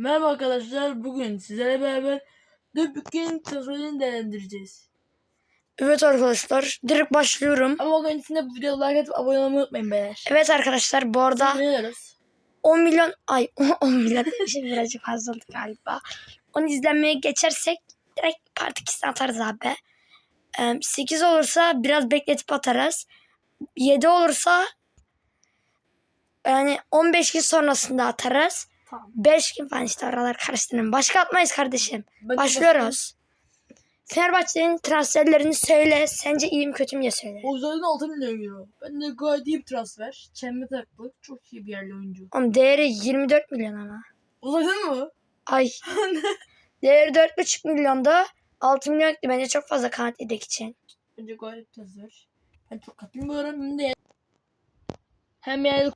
Merhaba arkadaşlar. Bugün sizlerle beraber Döpük'ün tasarımını değerlendireceğiz. Evet arkadaşlar direkt başlıyorum. Ama o öncesinde bu videoya like atıp abone olmayı unutmayın beyler. Evet arkadaşlar bu arada Ne diyoruz? 10 milyon ay 10 milyon demişim birazcık fazla oldu galiba. 10 izlenmeye geçersek direkt part 2'sini atarız abi. 8 olursa biraz bekletip atarız. 7 olursa yani 15 gün sonrasında atarız. Tamam. 5 gün falan işte oralar karıştırın. Başka atmayız kardeşim. De Başlıyoruz. Fenerbahçe'nin transferlerini söyle. Sence iyi mi kötü mü diye söyle. O yüzden 6 milyon euro. Ben de gayet iyi bir transfer. Çembe taklık. Çok iyi bir yerli oyuncu. Oğlum değeri 24 milyon ama. Uzaydın mı? Ay. Değeri 4,5 milyonda 6 milyon etti. Bence çok fazla kanat yedek için. Bence gayet transfer. Ben çok katılmıyorum. Hem de hem yerli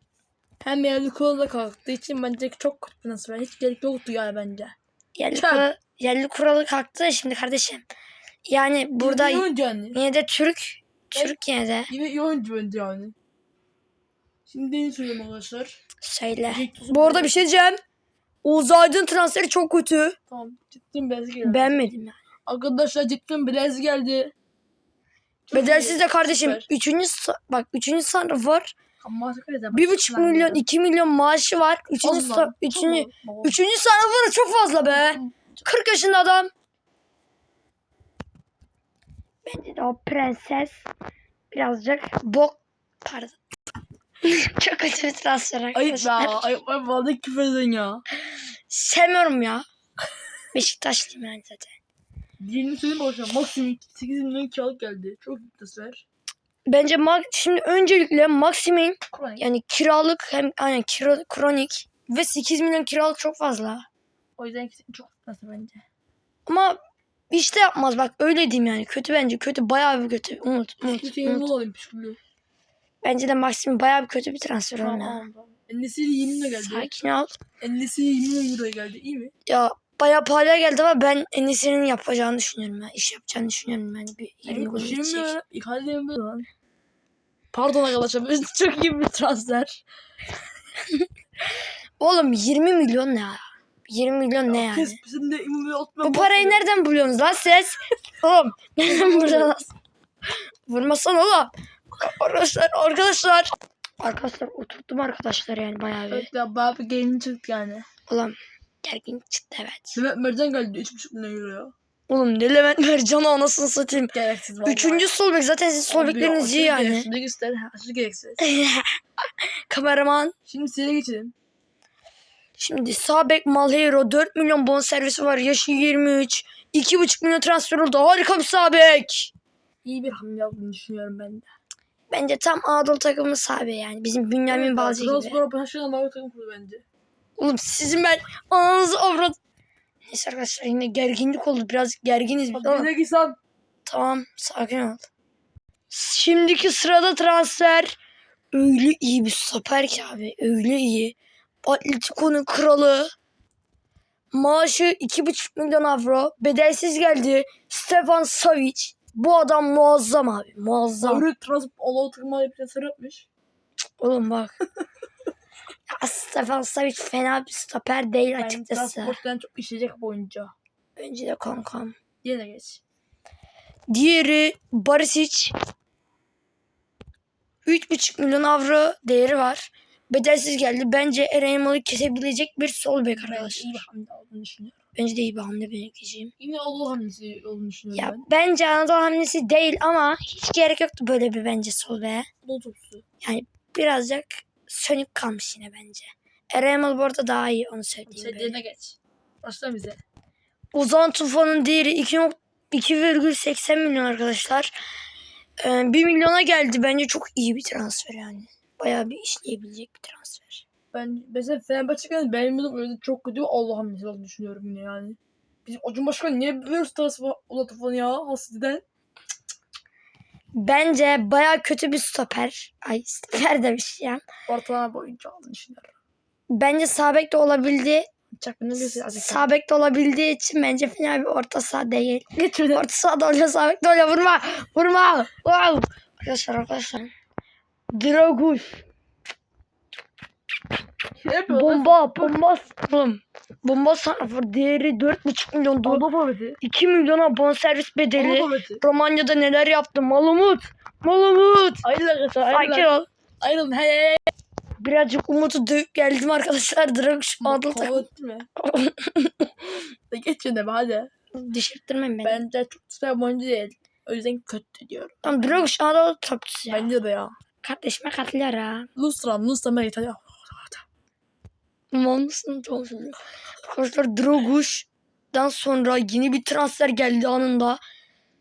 hem yerli kolla kalktığı için bence çok kötü bir transfer. Hiç gerek yoktu yani bence. Yerli, Çöp. kuralı, yerli kuralı kalktı şimdi kardeşim. Yani burada yani. yine de Türk. Türk yine de. Yine iyi oyuncu bence yani. Şimdi ne söyleyeyim arkadaşlar? Söyle. Bu arada bir şey diyeceğim. Oğuz Aydın transferi çok kötü. Tamam. Cidden Bez geldi. Beğenmedim ya. Arkadaşlar cidden Bez geldi. Bedelsiz de kardeşim. Süper. Üçüncü, bak üçüncü sınıf var. Bir buçuk milyon, ya. iki milyon maaşı var. Üçüncü, sa- üçüncü, üçüncü sınıfı da çok fazla be. 40 yaşında adam. Bence de o prenses birazcık bok pardon. çok kötü bir transfer Ayıp arkadaşlar. ya. Ayıp ayıp. Vallahi küfür edin ya. Sevmiyorum ya. Beşiktaşlıyım yani zaten. Diğerini söyleyeyim boşver. Maksimum 8 milyon kiralık geldi. Çok iyi transfer. Bence şimdi öncelikle Maximin yani kiralık hem aynen kira, kronik ve 8 milyon kiralık çok fazla. O yüzden çok transfer bence. Ama işte yapmaz bak öyle diyeyim yani. Kötü bence kötü bayağı bir kötü. Umut Umut. Kötü Umut. pişkulu. Bence de Maxim bayağı bir kötü bir transfer oldu. tamam. tamam. Endesiri 20 lira geldi. Sakin ol. Endesiri 20 milyon euroya geldi. İyi mi? Ya bayağı pahalıya geldi ama ben Enes'in yapacağını düşünüyorum ya. İş yapacağını düşünüyorum yani bir 20 gol 20 geçecek. lira. İkade mi lan? Pardon arkadaşlar. bu Çok iyi bir transfer. Oğlum 20 milyon ne ya? 20 milyon ne yani? Kes bizim de atma. Bu parayı nereden buluyorsunuz lan siz? Oğlum nereden buluyorsunuz? Vurmasan oğlum. Arkadaşlar arkadaşlar. Arkadaşlar oturttum arkadaşlar yani bayağı bir. Evet ya bayağı bir gelin çıktı yani. Oğlum gergin çıktı evet. Mehmet Mercan geldi 3,5 milyon euroya. Oğlum ne Levent Mercan'ı anasını satayım. Gereksiz vallahi. Üçüncü sol bek zaten sizin sol bekleriniz iyi yani. Gereksiz, göster. Aşırı gereksiz. Kameraman. Şimdi size geçelim. Şimdi sağ bek Malheiro 4 milyon bon servisi var. Yaşı 23. 2,5 milyon transfer oldu. Harika bir sağ bek. İyi bir hamle yaptığını düşünüyorum ben de. Bence tam Anadolu takımı bek yani. Bizim Bünyamin Evet, Balcı gibi. Trabzonspor başlayan daha takım kurdu bence. Oğlum sizin ben ananızı avrat. Neyse arkadaşlar yine gerginlik oldu. Biraz gerginiz biz Hadi ama. bir de gitsen. Tamam sakin ol. Şimdiki sırada transfer. Öyle iyi bir stoper ki abi. Öyle iyi. Atletico'nun kralı. Maaşı 2,5 milyon avro. Bedelsiz geldi. Stefan Savic. Bu adam muazzam abi. Muazzam. Avrupa Trabzonspor Allah'u takımlar bir transfer yapmış. Oğlum bak. Stefan Savic fena bir stoper değil Yani açıkçası. Trabzonspor'dan çok işleyecek bir oyuncu. Bence de kankam. Yine geç. Diğeri Barisic. 3,5 milyon avro değeri var. Bedelsiz geldi. Bence Eren Yılmaz'ı kesebilecek bir sol bek Ben arkadaşlar. iyi bir hamle olduğunu düşünüyorum. Bence de iyi bir hamle ben ekleyeceğim. Yine Allah hamlesi olduğunu düşünüyorum Ya ben. bence Anadolu hamlesi değil ama hiç gerek yoktu böyle bir bence sol beke. Futbol topçusu. Birazcık sönük kalmış yine bence. Eren Yılmaz bu arada daha iyi onu söyleyeyim. Diğerine geç. Başla bize. Ozan Tufan'ın değeri 2 2,80 milyon arkadaşlar. Ee, 1 milyona geldi. Bence çok iyi bir transfer yani. Bayağı bir işleyebilecek bir transfer. Ben mesela Fenerbahçe'den beğenmedim öyle çok kötü Allah hamlesi olduğunu düşünüyorum yine yani. Bizim Acun Başkan niye böyle transfer Olatıfan ya Hasid'den? Bence bayağı kötü bir stoper. Ay stoper demiş ya. Ortalama boyunca aldığını düşünüyorum. Bence sağ bek de olabildi. Çakını göster azıcık. Sağ bek de olabildiği için bence final bir orta saha değil. Geçmedi. Orta sahada öyle sağ bek de öyle vurma. Vurma. Wow. Arkadaşlar arkadaşlar. Draguş. Öyle. Bomba. Bomba. Bomba santrafor değeri 4,5 milyon dolar. Alba forveti. 2 milyona bonservis bedeli. Romanya'da neler yaptı? Malamut. Malamut. Ayrıl arkadaşlar. Sakin Ayrıl. ol. Ayrılın. Hey. Birazcık Umut'u dövüp geldim arkadaşlar. Dragoş Adıl takım. Forvet mi? De geç yine be hadi. Düşürttirmem beni. Bence çok güzel oyuncu değil. O yüzden kötü diyorum. Tamam Dragoş Adıl topçusu ya. Bence de ya. Kardeşime katılır ha. Lustram, Lustram'a yeter ya. Manlısın topçusu. Arkadaşlar Draguş'dan sonra yeni bir transfer geldi anında.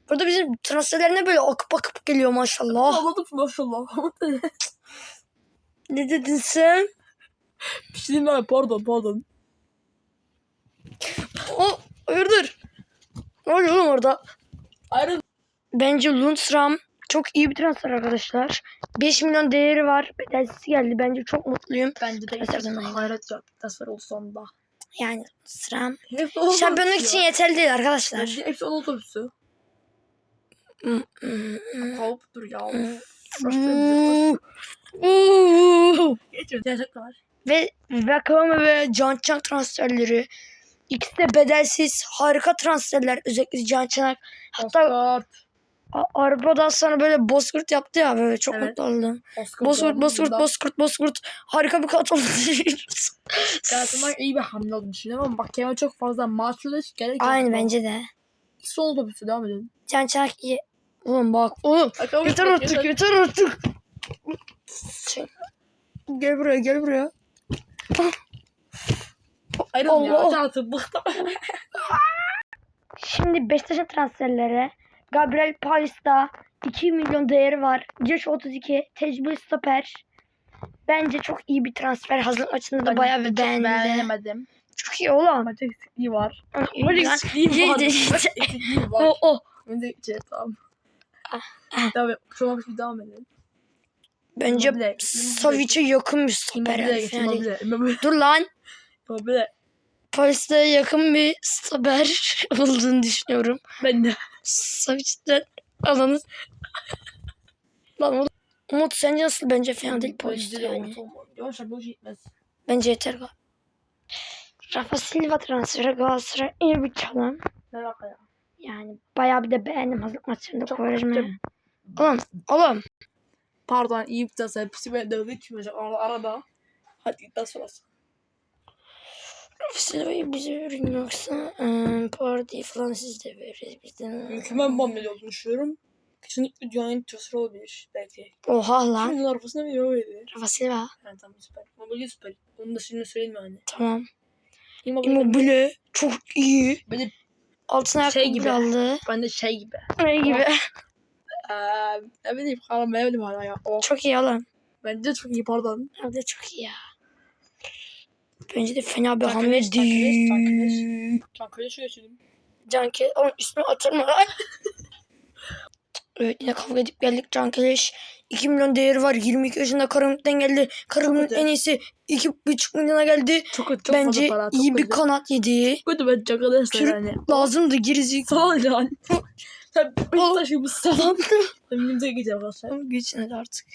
Burada bizim transferlerine böyle akıp akıp geliyor maşallah. Anladım maşallah. Ne dedin sen? bir şey diyeyim mi? Pardon pardon. O hayırdır? Ne oluyor oğlum orada? Ayrıl. Bence Lundstram çok iyi bir transfer arkadaşlar. 5 milyon değeri var. Bedelsiz geldi. Bence çok mutluyum. Bence de gerçekten hayret ya. Transfer oldu sonunda. Yani onun şampiyonluk için yeterli değil arkadaşlar. Bence hepsi onun otobüsü. Kalıp dur ya. Geçiyor. Ve Vakame ve Can Çanak transferleri. İkisi de bedelsiz. Harika transferler. Özellikle Can Çanak. Hatta Oscar. A- arabadan sonra böyle bozkurt yaptı ya böyle çok Evet. mutlu oldum. Oscar. Bozkurt, bozkurt, bozkurt, bozkurt. Harika bir kat oldu. Gerçekten iyi bir hamle olduğunu düşünüyorum ama bak Kemal çok fazla maaşlı hiç gerek yok. Aynı bence de. Son otobüsü devam edelim. Can Çanak iyi. Oğlum bak. Oğlum. Bakalım Yeter bak, artık yeter. yeter artık. Gel buraya gel buraya. Ayrılın ya. Allah. Yeter artık bıktım. Şimdi Beşiktaş'ın transferlere Gabriel Paulista 2 milyon değeri var. Yaş 32. Tecrübeli stoper. Bence çok iyi bir transfer. Hazırlık maçında da bayağı bir çok beğendi. Beğenemedim. Çok iyi oğlum. Maç eksikliği var. Maç eksikliği var. Maç eksikliği var. O o. Bence içeri tamam. Ah. Devam et. Şu an bir devam edelim. Bence Savic'e yakın bir stoper. Geç. Dur lan. Paris'e yakın bir stoper olduğunu düşünüyorum. Ben de. Savic'den alanı. lan. Umut sence nasıl? Bence fena değil de yani. Yavaş yavaş gitmez. Bence yeter gal. Rafa Silva transferi Galatasaray iyi bir çalım. Ne ya? Yani bayağı bir de beğendim hazırlık maçlarında korktum. Oğlum, oğlum. Pardon iyi bir tane. Hepsi beni dövdü arada. Hadi iddia sonrası. Silva'yı bize verin yoksa ıı, Parti falan siz de veririz bizden. Mükemmel hamle olduğunu düşünüyorum. Kesinlikle dünyanın en transfer olabilir belki. Oha lan. Şunun arabasına bir öyleydi. Rafa Silva. Yani tamam süper. Immobile süper. Onu da şimdi söyleyeyim yani. Tamam. Immobile Immobile çok iyi. Böyle Altına Şey ayakkabı gibi. aldı. ben de şey gibi. Ne gibi. Eee ne bileyim kalan beğenmedim hala ya. Oh, Çok iyi oğlum. bence çok iyi pardon. De çok iyi ya. Bence de fena bir hamle değil. Can Kaleş'e geçelim. Can Keleş. Oğlum ismi atılma lan. evet yine kavga edip geldik Can Keleş. 2 milyon değeri var. 22 yaşında Karagümrük'ten geldi. Karagümrük en iyisi 2,5 milyona geldi. Çok çok Bence para. Çok iyi bir kanat yedi. Kötü bence Can Kaleş'le Türk- yani. Lazımdı gerizik. Sağ ol lan. Sen Beşiktaş gibi sağlam. Önümüze geçeceğim Galatasaray. Geçin artık.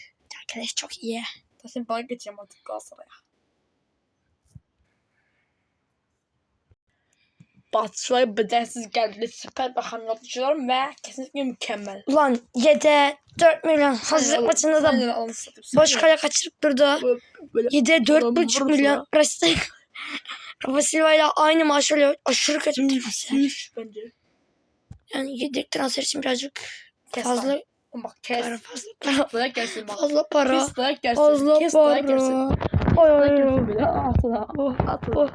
Keleş çok iyi. Sen bana geçeceğim artık Galatasaray'a. Batshuayi bedelsiz geldi. Süper bir yaptılar ve kesinlikle mükemmel. Ulan yede 4 milyon. Hazırlık maçında da boş kale kaçırıp durdu. böyle- böyle 7'de Ulan 4,5 vurursun milyon. Rafa Silva ile aynı maaş alıyor. Aşırı kötü bir transfer. Bence. Yani yedek transfer için birazcık Kes fazla lan. Bak kes. para fazla para. Dayak gelsin bak. Fazla para. Kes dayak gelsin. Fazla Kes gelsin. para. Ay Dayak ay ay. gelsin böyle. Altına. Oh, Altına. oh.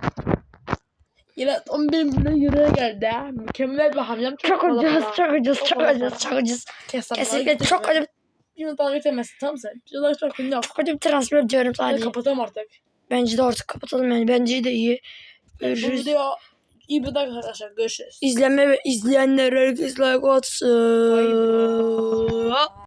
Yine 11 milyon euroya geldi ha. Mükemmel bir hamle. Çok ucuz, çok ucuz, Çok ucuz, çok ucuz. Kesinlikle çok öyle, Yine dalga geçemezsin tamam sen. Şuradan çok ünlü çok öyle bir transfer diyorum Hadi sadece. kapatalım artık. Bence de artık kapatalım yani. Bence de iyi. Bu Görüşürüz. video iyi bir dakika arkadaşlar. Görüşürüz. İzleme ve izleyenler herkes like atsın. Bye.